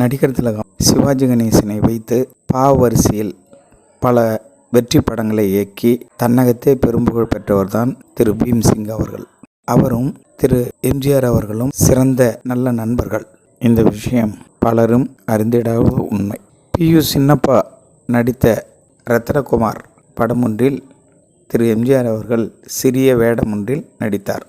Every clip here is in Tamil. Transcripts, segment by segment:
நடிகர் திலகம் சிவாஜி கணேசனை வைத்து பாவரிசையில் பல வெற்றி படங்களை இயக்கி தன்னகத்தே பெரும்புகழ் பெற்றவர்தான் திரு பீம்சிங் அவர்கள். அவரும் திரு எம்ஜிஆர் அவர்களும் சிறந்த நல்ல நண்பர்கள். இந்த விஷயம் பலரும் அறிந்திடாத உண்மை. பி யு சின்னப்பா நடித்த ரத்னகுமார் படம் ஒன்றில் திரு எம்ஜிஆர் அவர்கள் சிறிய வேடம் ஒன்றில் நடித்தார்.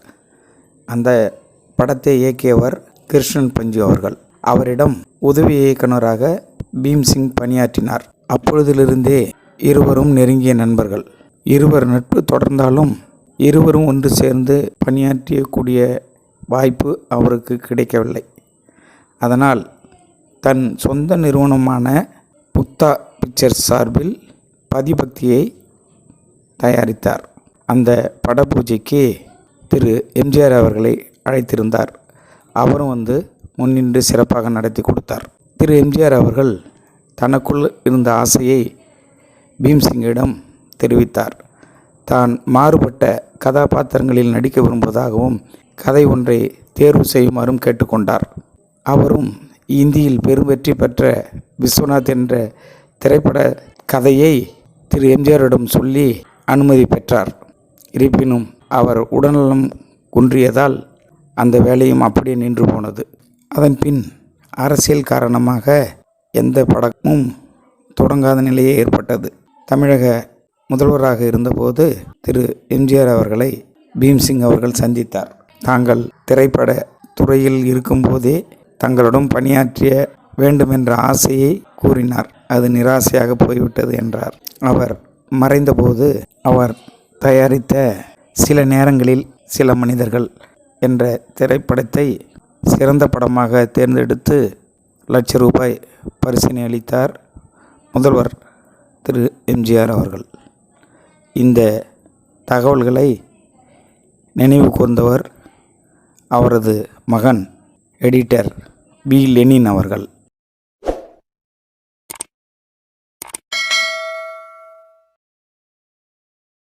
அந்த படத்தை இயக்கியவர் கிருஷ்ணன் பஞ்சு அவர்கள். அவரிடம் உதவி இயக்குனராக பீம்சிங் பணியாற்றினார். அப்பொழுதிலிருந்தே இருவரும் நெருங்கிய நண்பர்கள். இருவர் நட்பு தொடர்ந்தாலும் இருவரும் ஒன்று சேர்ந்து பணியாற்றியக்கூடிய வாய்ப்பு அவருக்கு கிடைக்கவில்லை. அதனால் தன் சொந்த நிறுவனமான புத்தா பிக்சர்ஸ் சார்பில் பதிபக்தியை தயாரித்தார். அந்த படப்பூஜைக்கு திரு எம்ஜிஆர் அவர்களை அழைத்திருந்தார். அவரும் வந்து முன்னின்று சிறப்பாக நடத்தி கொடுத்தார். திரு எம்ஜிஆர் அவர்கள் தனக்குள் இருந்த ஆசையை பீம்சிங்கிடம் தெரிவித்தார். தான் மாறுபட்ட கதாபாத்திரங்களில் நடிக்க விரும்புவதாகவும் கதை ஒன்றை தேர்வு செய்யுமாறும் கேட்டுக்கொண்டார். அவரும் இந்தியில் பெரும் வெற்றி பெற்ற விஸ்வநாத் என்ற திரைப்பட கதையை திரு எம்ஜிஆரிடம் சொல்லி அனுமதி பெற்றார். இருப்பினும் அவர் உடல்நலம் குன்றியதால் அந்த வேலையும் அப்படியே நின்று போனது. அதன் பின் அரசியல் காரணமாக எந்த படமும் தொடங்காத நிலையே ஏற்பட்டது. தமிழக முதல்வராக இருந்தபோது திரு. எம்ஜிஆர் அவர்களை பீம்சிங் அவர்கள் சந்தித்தார். தாங்கள் திரைப்பட துறையில் இருக்கும்போதே தங்களுடன் பணியாற்றிய வேண்டுமென்ற ஆசையை கூறினார். அது நிராசையாக போய்விட்டது என்றார். அவர் மறைந்தபோது அவர் தயாரித்த சில நேரங்களில் சில மனிதர்கள் என்ற திரைப்படத்தை சிறந்த படமாக தேர்ந்தெடுத்து லட்ச ரூபாய் பரிசினை அளித்தார் முதல்வர் திரு. எம்ஜிஆர் அவர்கள். இந்த தகவல்களை நினைவு கூர்ந்தவர் அவரது மகன் எடிட்டர் பி. லெனின் அவர்கள்.